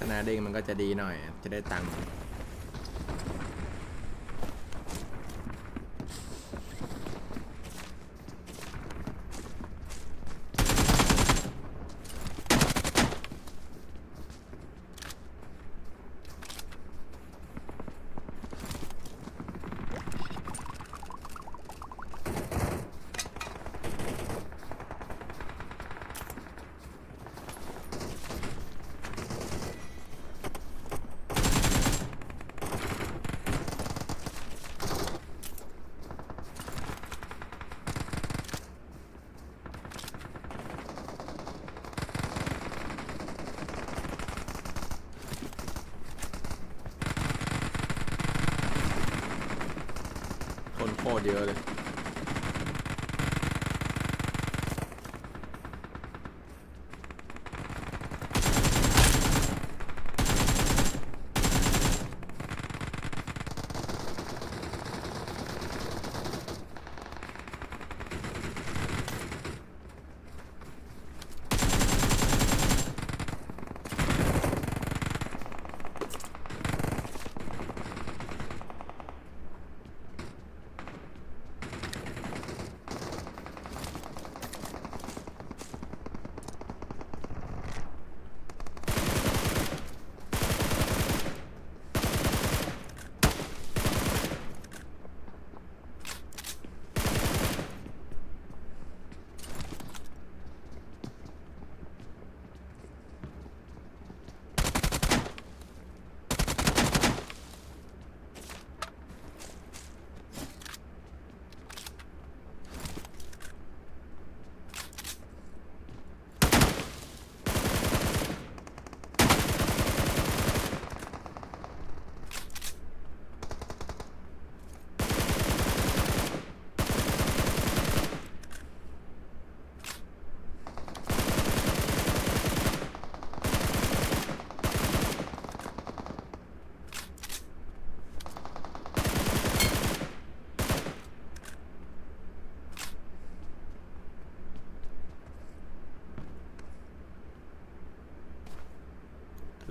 สนาเด้งมันก็จะดีหน่อย จะได้ตังค์ คนโคตรเยอะเลย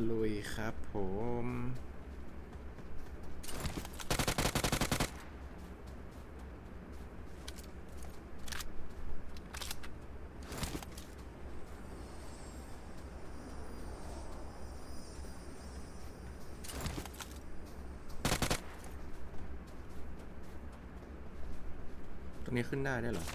ลุยครับผม ตรงนี้ขึ้นได้ได้เหรอ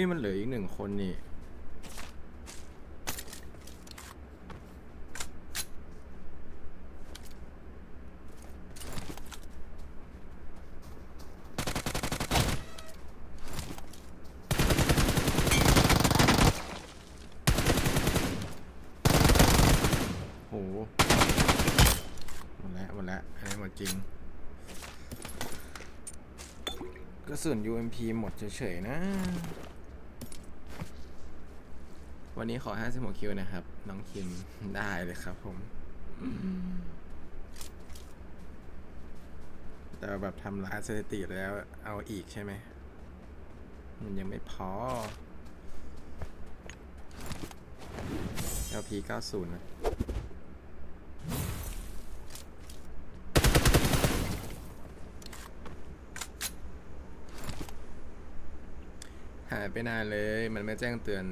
ยมันเหลืออีกหนึ่งคนนี่ โหหมดแล้วหมดแล้วอันนี้หมดจริง กระสุน UMP หมดเฉยๆนะ วันนี้ขอ 56 คิวนะครับ น้องคิม ได้เลยครับผมแต่แบบทำลายสถิติแล้วเอาอีกใช่ไหม มันยังไม่พอ LP 90นะหายไปนานเลย มันไม่แจ้งเตือน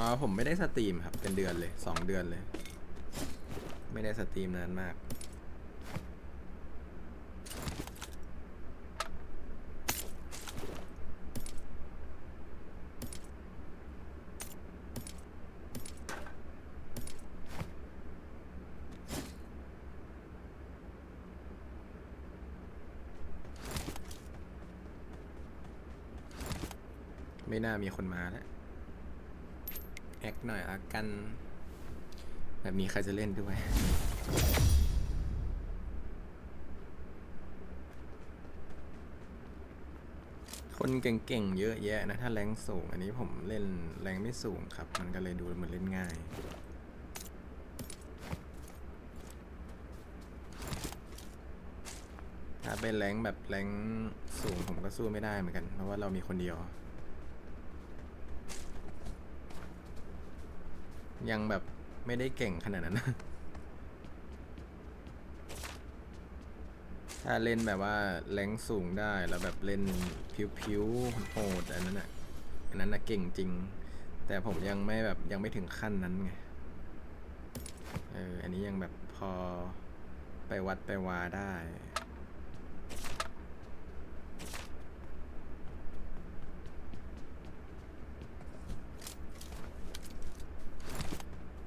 อ๋อผมไม่ได้สตรีมครับ เป็นเดือนเลยสองเดือนเลย ไม่ได้สตรีมนานมาก ไม่น่ามีคนมาแล้ว แอคหน่อยละกัน แบบมีใครจะเล่นด้วยคนเก่งๆ เยอะแยะนะ ถ้าแรงสูง อันนี้ผมเล่นแรงไม่สูงครับ มันก็เลยดูเหมือนเล่นง่าย ถ้าเป็นแรงแบบแรงสูงผมก็สู้ไม่ได้เหมือนกัน เพราะว่าเรามีคนเดียว ยังแบบไม่ได้เก่งขนาดนั้น ถ้าเล่นแบบว่าแรงสูงได้แล้วแบบเล่นผิวๆโหดอันนั้นอะอันนั้นน่ะเก่งจริง แต่ผมยังไม่แบบยังไม่ถึงขั้นนั้นไงเอออันนี้ยังแบบพอไปวัดไปวาได้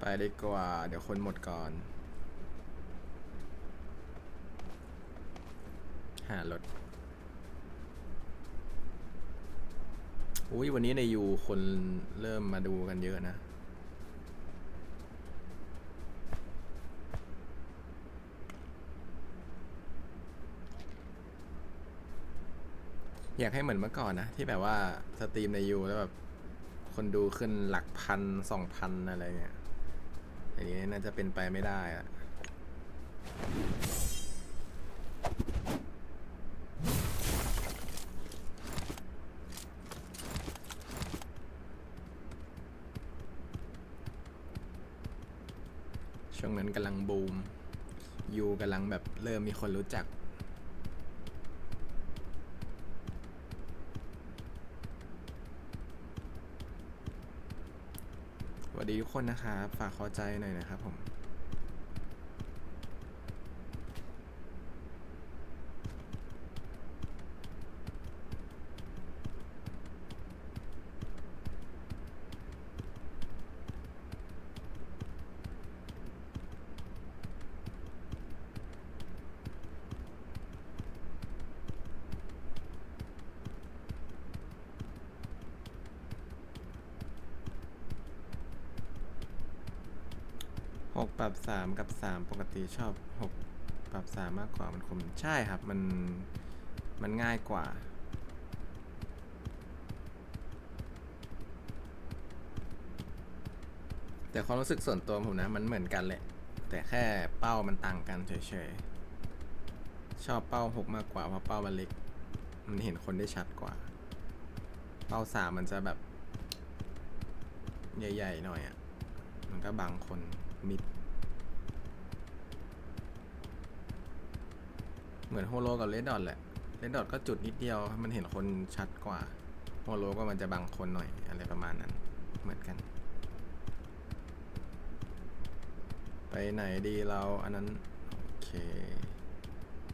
ไปดีกว่า เดี๋ยวคนหมดก่อน หารถ อุ้ยวันนี้ในยูคนเริ่มมาดูกันเยอะนะอยากให้เหมือนเมื่อก่อนนะ ที่แบบว่าสตรีมในยูแล้วแบบ คนดูขึ้นหลักพันสองพันอะไรเงี้ย อันนี้น่าจะเป็นไปไม่ได้อะช่วงนั้นกำลังบูมยูกำลังแบบเริ่มมีคนรู้จัก สวัสดีทุก คนนะครับ ฝากขอใจหน่อยนะครับผม กปรับสามกับสามปกติชอบหกปรับสามมากกว่ามันคมใช่ครับมันมันง่ายกว่า แต่ความรู้สึกส่วนตัวผมนะ มันเหมือนกันแหละ แต่แค่เป้ามันต่างกันเฉยๆ ชอบเป้าหกมากกว่าเพราะเป้ามันเล็ก มันเห็นคนได้ชัดกว่า เป้าสามมันจะแบบ ใหญ่ ๆ หน่อยอะ่ะ มันก็บางคนมิด เหมือนโฮโลกับเลดดอทแหละเลดดอทก็จุดนิดเดียว มันเห็นคนชัดกว่าโฮโลก็มันจะบางคนหน่อยอะไรประมาณนั้น เหมือนกัน ไปไหนดีเราอันนั้น โอเค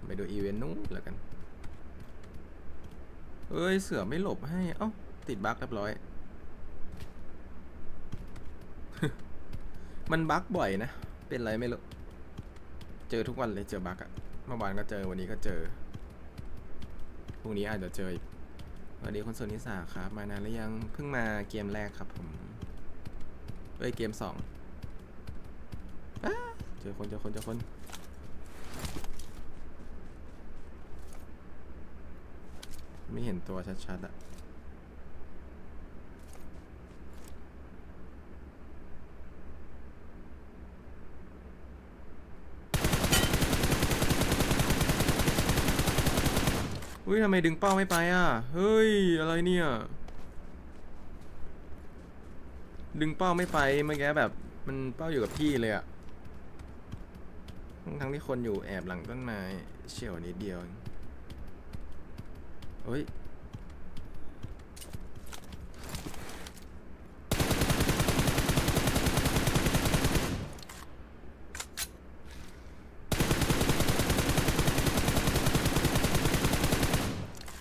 ไปดูอีเวนต์นู้นแล้วกัน เอ้ย เสือไม่หลบให้ เอ้า ติดบั๊กเรียบร้อย มันบั๊กบ่อยนะ เป็นไรไม่รู้ เจอทุกวันเลยเจอบั๊กอะ เมื่อวานก็เจอวันนี้ก็เจอ พรุ่งนี้อาจจะเจออีกสวัสดีคุณสุนิสาครับ มานานหรือยังเพิ่งมาเกมแรกครับผมเอ้ยเกมสองเจอคนเจอคนเจอคนไม่เห็นตัวชัดๆอะ อุ้ยทำไมดึงเป้าไม่ไปอะ เฮ้ย อะไรเนี่ย ดึงเป้าไม่ไปเมื่อกี้แบบ มันเป้าอยู่กับที่เลยอะ ทั้งที่คนอยู่แอบหลังต้นไม้เฉียวนิดเดียวเฮ้ย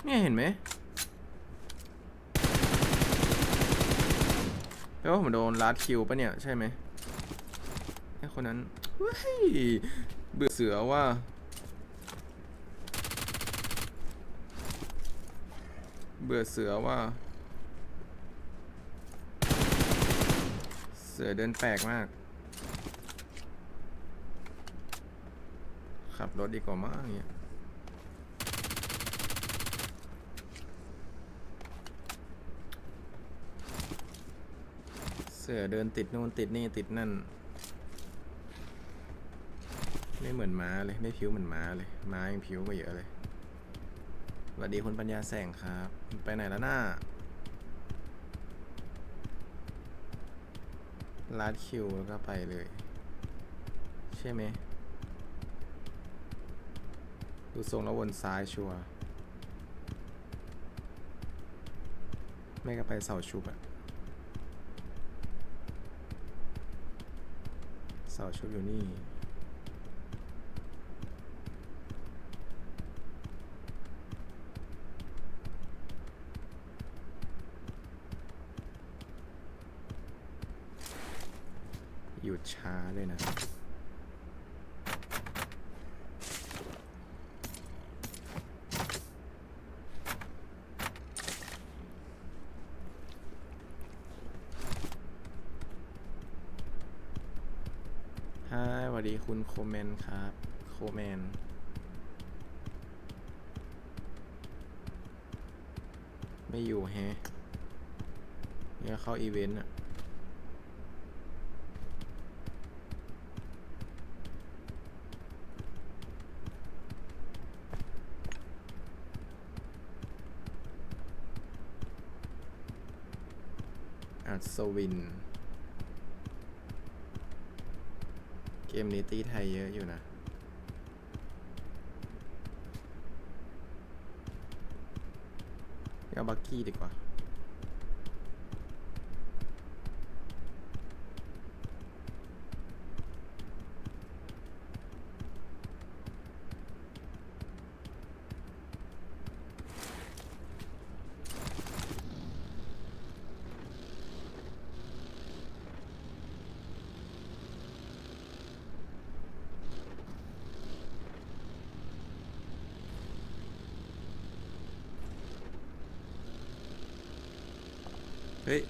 เนี่ยเห็น ไหมแปลว่าผมโดนลัดคิวปะเนี่ย ใช่ไหมไอ้คนนั้นเฮ้ยเบื่อเสือว่าเบื่อเสือว่า เสือเดินแปลกมาก ขับรถดีกว่ามากเนี่ย เสือเดินติดนู่นติดนี่ติดนั่น ไม่เหมือนม้าเลยไม่ผิวเหมือนม้าเลยม้ายังผิวกว่าเยอะเลยสวัสดีคุณปัญญาแสงครับ ไปไหนแล้วน้าลาดคิวแล้วก็ไปเลย ใช่ไหมดูทรงแล้ววนซ้ายชัวร์ไม่ก็ไปเสาชุบอะ เสาชุบอยู่นี่ หยุดช้าเลยนะ ฮายสวัสดี คุณโคแมนครับ โคแมนไม่อยู่แฮะเนี่ยเข้าอีเวนต์อะอัศวิน เก มนี้ตีไทยเยอะอยู่นะเอาบักกี้ดีกว่า เฮ้ย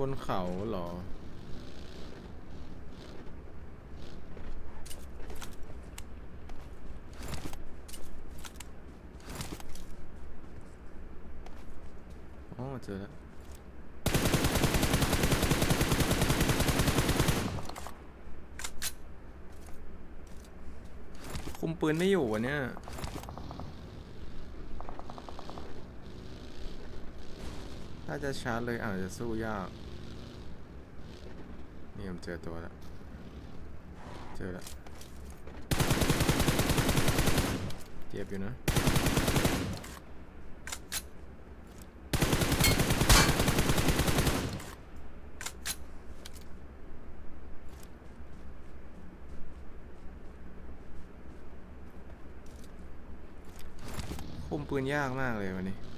บนเขาเหรอ อ๋อเจอแล้วคุมปืนไม่อยู่วะเนี่ยถ้าจะชาร์จเลยอาจจะสู้ยาก นี่ผมเจอตัวแล้ว เจอแล้ว เจ็บอยู่นะคุมปืนยากมากเลยวันนี้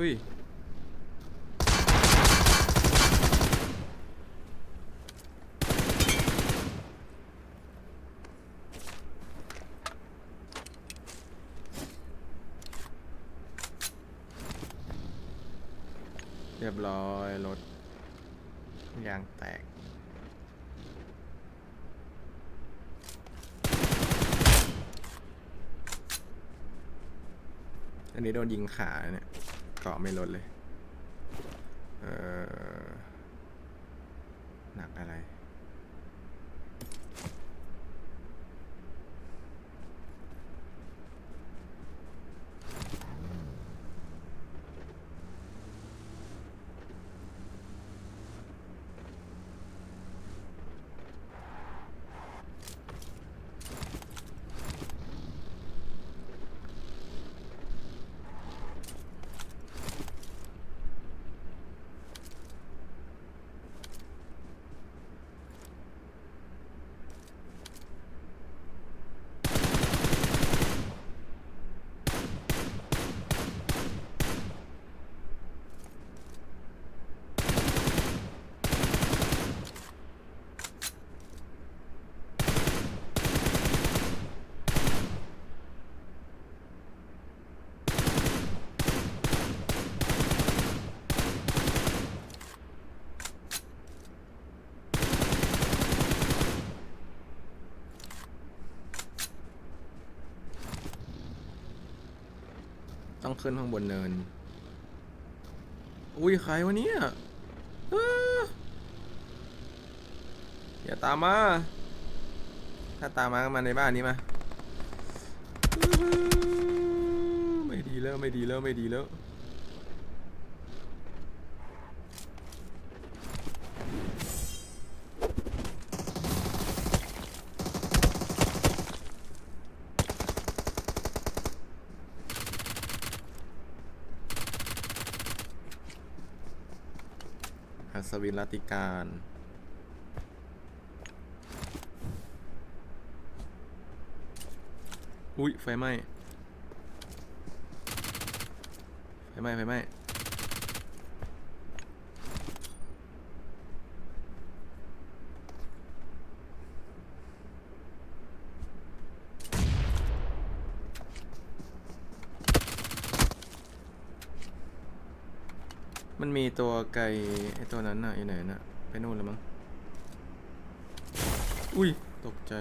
เฮ้ย เรียบร้อย รถยางแตก อันนี้โดนยิงขาเนี่ย เกาะไม่ลดเลย เออ ต้องขึ้นข้างบนเนิน อุ้ยใครวะเนี่ยอ้อย่าตามมา ถ้าตามมาก็มาในบ้านนี้มา ไม่ดีแล้วไม่ดีแล้วไม่ดีแล้ว สวินรัตติการ อุ้ยไฟไหม้ไฟไหม้ไฟไหม้ ตัวไก่ไอตัวนั้นน่ะอยู่ไหนน่ะไปนู่นแล้วมั้งอุ้ยตกใจ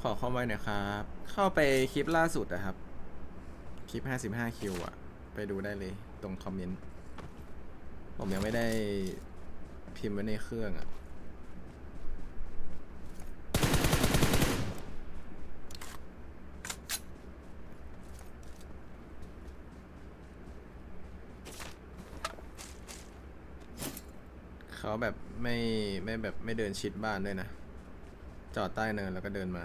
ขอเข้าไว้หน่อยครับ เข้าไปคลิปล่าสุดอะครับ คลิป 55 คิวอะไปดูได้เลยตรงคอมเมนต์ ผมยังไม่ได้พิมพ์ไว้ในเครื่องอะ แบบไม่ไม่แบบไม่เดินชิดบ้านด้วยนะ จอดใต้เนินแล้วก็เดินมา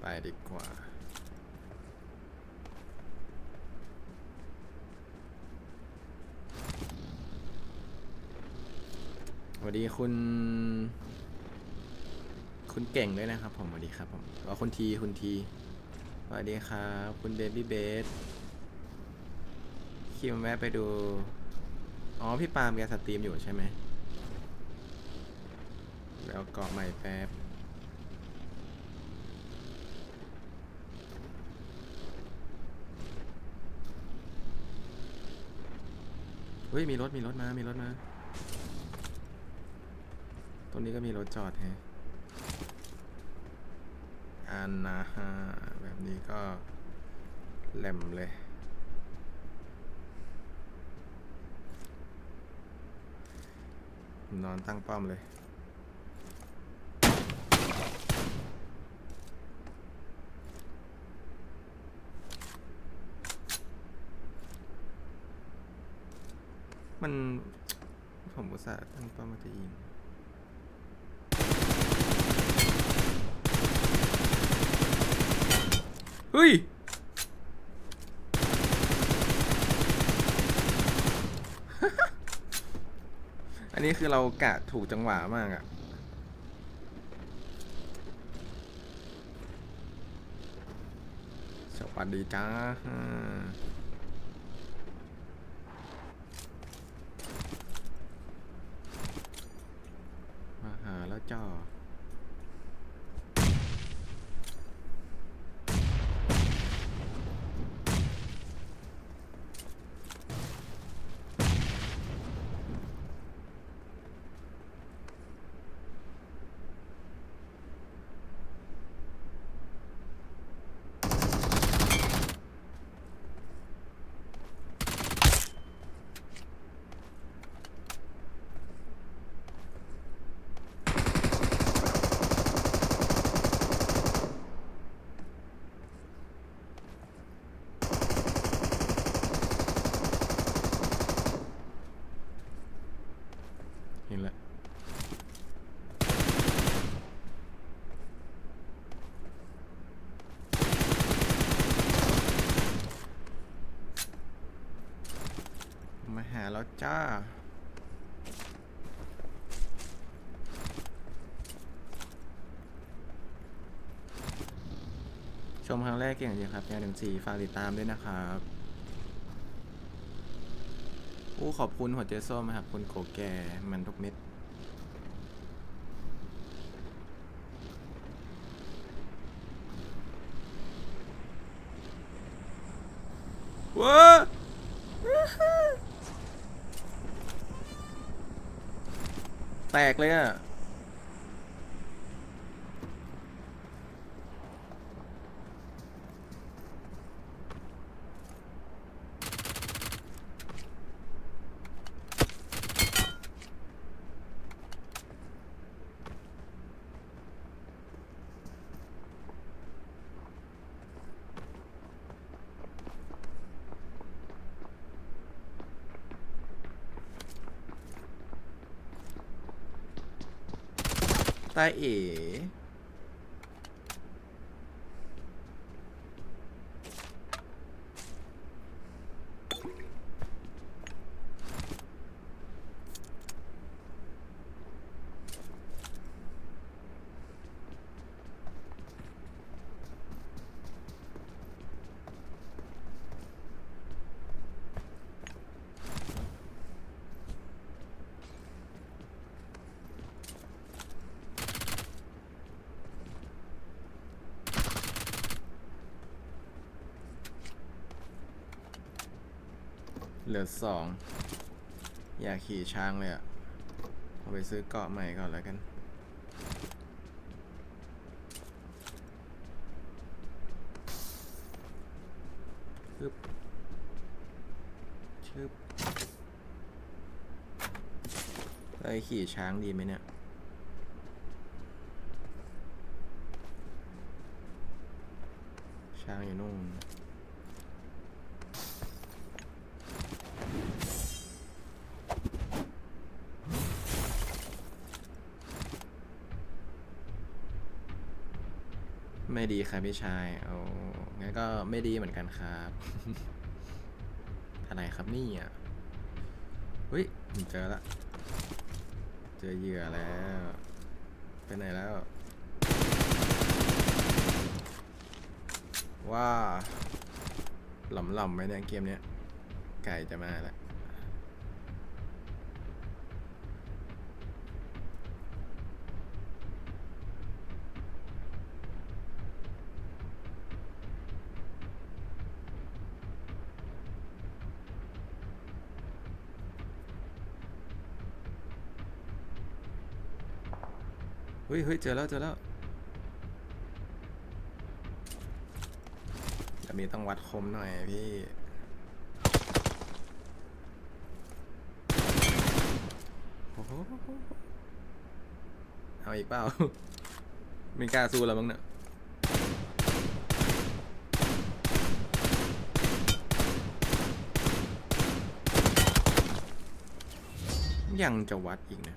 ไปดีกว่า สวัสดีคุณ คุณเก่งด้วยนะครับผมสวัสดีครับผมว่าคุณทีคุณที สวัสดีครับ คุณเบบี้เบส คิมแวะไปดู อ๋อ พี่ปาล์มแกสตรีมอยู่ใช่ไหม แล้วเกาะใหม่แป๊บ เฮ้ย มีรถ มีรถมา มีรถมา ตรงนี้ก็มีรถจอดแฮะอันนะฮะแบบนี้ก็แหลมเลย นอนตั้งป้อมเลย มัน ผมอุตส่าห์ตั้งป้อมมาจะยิงเฮ้ย อั นนี้คือเรากะถูกจังหวะมากอะสวัสดีจ้า มาหาแล้วจ้า ห็นแล้วมาหาแล้วจ้าชมครั้งแรกเก่งจริงครับแอร์หนึ่งสี่ฝากติดตามด้วยนะครับ โอ้ขอบคุณหัวใจส้มครับคุณโกแก่มันทุกเม็ดว้าแตกเลยอะ ตาเอ๋ เหลือสองอยากขี่ช้างเลยอะเอาไปซื้อเกาะใหม่ก่อนแล้วกันชึบชึบเอ้ยขี่ช้างดีไหมเนี่ย ช้างอยู่นู่น ไม่ดีครับพี่ชายเอางั้นก็ไม่ดีเหมือนกันครับอะไรครับนี่อะเฮ้ยผมเจอละ เจอเหยื่อแล้วไปไหนแล้ว ว้าหล่ำๆไหมเนี่ยเกมเนี้ยไก่จะมาแล้ว เฮ้ยเฮ้ยเจอแล้วเจอแล้วจะมีต้องวัดคมหน่อยพี่โอ้โหเอาอีกเปล่า ไม่กล้าสู้แล้วมั้งเนี่ยยังจะวัดอีกนะ